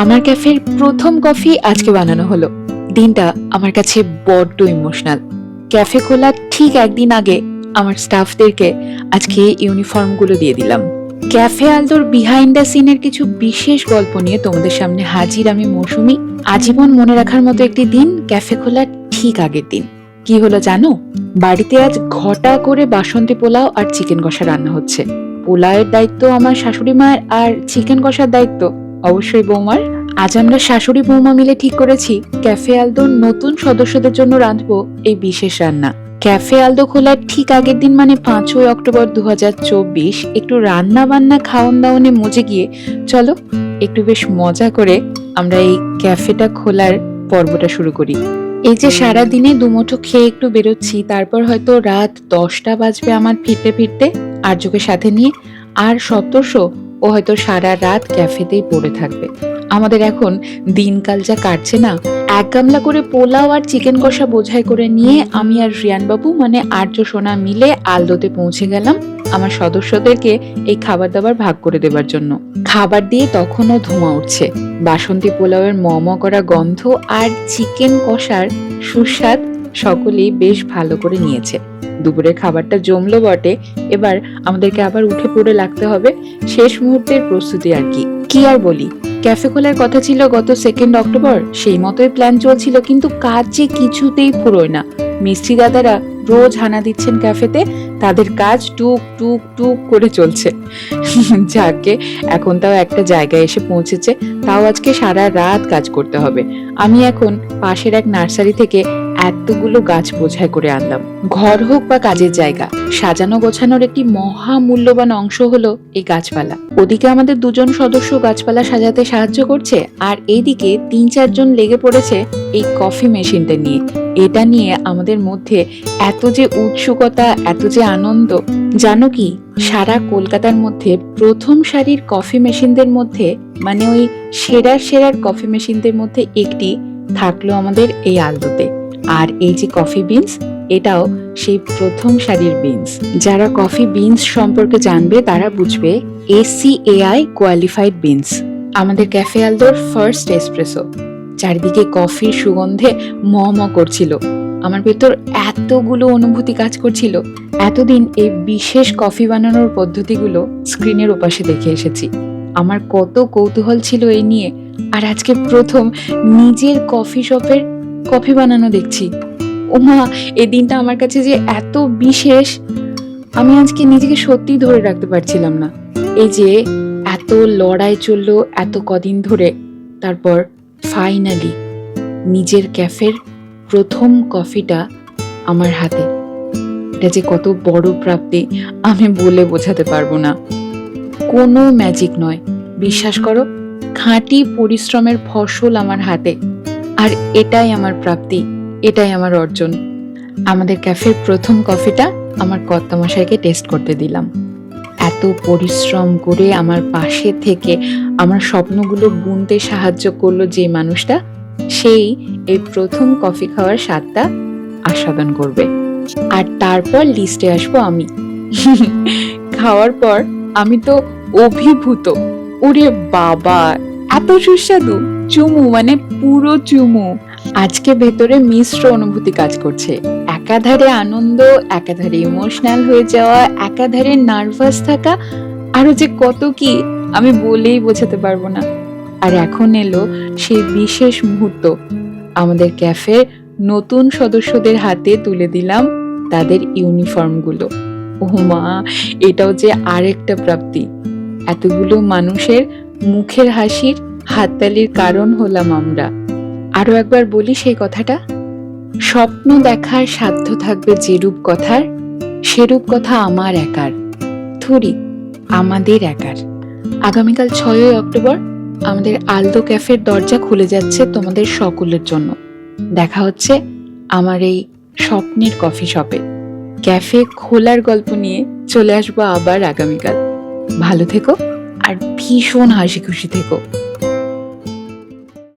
আমার ক্যাফের প্রথম কফি আজকে বানানো হলো। দিনটা আমার কাছে বড্ড ইমোশনাল। ক্যাফে খোলার ঠিক একদিন আগে আমার স্টাফদেরকে আজকে ইউনিফর্মগুলো দিয়ে দিলাম। ক্যাফে আলদোর বিহাইন্ড দ্য সিনের কিছু বিশেষ গল্প নিয়ে তোমাদের সামনে হাজির আমি মৌসুমি। আজীবন মনে রাখার মতো একটি দিন, ক্যাফে খোলার ঠিক আগের দিন। কি হলো জানো? বাড়িতে আজ ঘটা করে বাসন্তী পোলাও আর চিকেন কষা রান্না হচ্ছে। পোলাওয়ের দায়িত্ব আমার শাশুড়ি মায়ের আর চিকেন কষার দায়িত্ব। অবশ্যই বৌমার। আজ আমরা শাশুড়ি বৌমা মিলে ঠিক করেছি, ক্যাফে আলদোর নতুন সদস্যদের জন্য রাঁধবো এই বিশেষ রান্না। ক্যাফে আলদো খোলার ঠিক আগের দিন মানে পাঁচই অক্টোবর দু হাজার চব্বিশ, একটু রান্না বান্না খাওয়ান দাওয়ানে মজে গিয়ে চলো, একটু বেশ মজা করে আমরা এই ক্যাফেটা খোলার পর্বটা শুরু করি। এই যে সারা দিনে দুমুঠো খেয়ে একটু বেরোচ্ছি, তারপর হয়তো রাত দশটা বাজবে আমার ফিরতে ফিরতে, আর্যকে সাথে নিয়ে। আর সপ্তর্ষ ও হয়তো সারা রাত ক্যাফেতেই পড়ে থাকবে। আমাদের এখন দিনকাল যা কাটছে না, এক গামলা করে পোলাও আর চিকেন কষা বোঝাই করে নিয়ে আমি আর রিয়ান বাবু মানে আর্য সোনা মিলে আলদোতে পৌঁছে গেলাম আমার সদস্যদেরকে এই খাবার দাবার ভাগ করে দেবার জন্য। খাবার দিয়ে তখনও ধোঁয়া উঠছে। বাসন্তী পোলাওয়ের মম করা গন্ধ আর চিকেন কষার সুস্বাদ সকলেই বেশ ভালো করে নিয়েছে। দুপুরের খাবারটা জমলো বটে। এবার আমাদেরকে আবার উঠে পড়ে লাগতে হবে। শেষ মুহূর্তের প্রস্তুতি আর কি। কি আর বলি? ক্যাফে খোলার কথা ছিল গত সেকেন্ড অক্টোবর। সেই মতোই প্ল্যান চলছিল, কিন্তু কাজ যে কিছুতেই ফুরোয় না। মিস্ত্রি দাদারা রোজ হানা দিচ্ছেন ক্যাফেতে। তাদের কাজ টুক টুক টুক করে চলছে। যাকে এখন তাও একটা জায়গায় এসে পৌঁছেছে, তাও আজকে সারা রাত কাজ করতে হবে। আমি এখন পাশের এক নার্সারি থেকে এতগুলো গাছ বোঝাই করে আনলাম। ঘর হোক বা কাজের জায়গা, সাজানো গোছানোর একটি মহা মূল্যবান অংশ হলো এই গাছপালা। ওদিকে আমাদের দুজন সদস্য গাছপালা সাজাতে সাহায্য করছে, আর এইদিকে তিন চারজন লেগে পড়েছে এই কফি মেশিনটা নিয়ে। এটা নিয়ে আমাদের মধ্যে এত যে উৎসুকতা, এত যে আনন্দ, জানো কি? সারা কলকাতার মধ্যে প্রথম সারির কফি মেশিনদের মধ্যে মানে ওই সেরার সেরার কফি মেশিনদের মধ্যে একটি থাকল আমাদের এই আলদোতে আর এই যে কফি বিনস এটাও সেই প্রথম সারির বিনস যারা কফি বিনস সম্পর্কে জানবে, তারা বুঝবে এসিএআই কোয়ালিফাইড বিনস আমাদের ক্যাফে আলদোর ফার্স্ট এসপ্রেসো চারিদিকে কফির সুগন্ধে ম ম করছিল। আমার ভেতর এতগুলো অনুভূতি কাজ করছিল। এতদিন এই বিশেষ কফি বানানোর পদ্ধতিগুলো স্ক্রিনের ওপাশে দেখে এসেছি। আমার কত কৌতূহল ছিল এই নিয়ে। আর আজকে প্রথম নিজের কফি শপের কফি বানানো দেখছি। ওমা, এই দিনটা আমার কাছে যে এত বিশেষ, আমি আজকে নিজেকে সত্যি ধরে রাখতে পারছিলাম না। এই যে এত লড়াই চলল এত কদিন ধরে, তারপর ফাইনালি নিজের ক্যাফের প্রথম কফিটা আমার হাতে। এটা যে কত বড় প্রাপ্তি, আমি বলে বোঝাতে পারব না। কোনো ম্যাজিক নয়। বিশ্বাস করো, খাঁটি পরিশ্রমের ফসল আমার হাতে। আর এটাই আমার প্রাপ্তি, এটাই আমার অর্জন। আমাদের ক্যাফের প্রথম কফিটা আমার কর্তামশাইকে টেস্ট করতে দিলাম। এত পরিশ্রম করে আমার পাশে থেকে আমার স্বপ্নগুলো বুনতে সাহায্য করল যে মানুষটা, সেই এই প্রথম কফি খাওয়ার স্বাদটা আস্বাদন করবে। আর তারপর লিস্টে আসব আমি। খাওয়ার পর আমি তো অভিভূত। ওরে বাবা, এত সুস্বাদু। চুমু মানে পুরো চুমু। আজকে ভেতরে মিশ্র অনুভূতি কাজ করছে। একাধারে আনন্দ, একাধারে ইমোশনাল হয়ে যাওয়া, একাধারে নার্ভাস থাকা, আরও যে কত কি, আমি বলেই বোঝাতে পারব না। আর এখন এলো সেই বিশেষ মুহূর্ত। আমাদের ক্যাফে নতুন সদস্যদের হাতে তুলে দিলাম তাদের ইউনিফর্মগুলো ও মা, এটাও যে আরেকটা প্রাপ্তি। এতগুলো মানুষের মুখের হাসির হাততালির কারণ হলাম আমরা। আরও একবার বলি সেই কথাটা? স্বপ্ন দেখার সাধ্য থাকবে যেরূপ কথার, সেরূপ কথা আমার একার। থুরি, আমাদের একার। আগামীকাল ছয়ই অক্টোবর আমাদের আলদো ক্যাফের দরজা খুলে যাচ্ছে তোমাদের সকলের জন্য। দেখা হচ্ছে আমার এই স্বপ্নের কফি শপে। ক্যাফে খোলার গল্প নিয়ে চলে আসব আবার আগামীকাল। ভালো থেকো আর ভীষণ হাসি খুশি থেকো।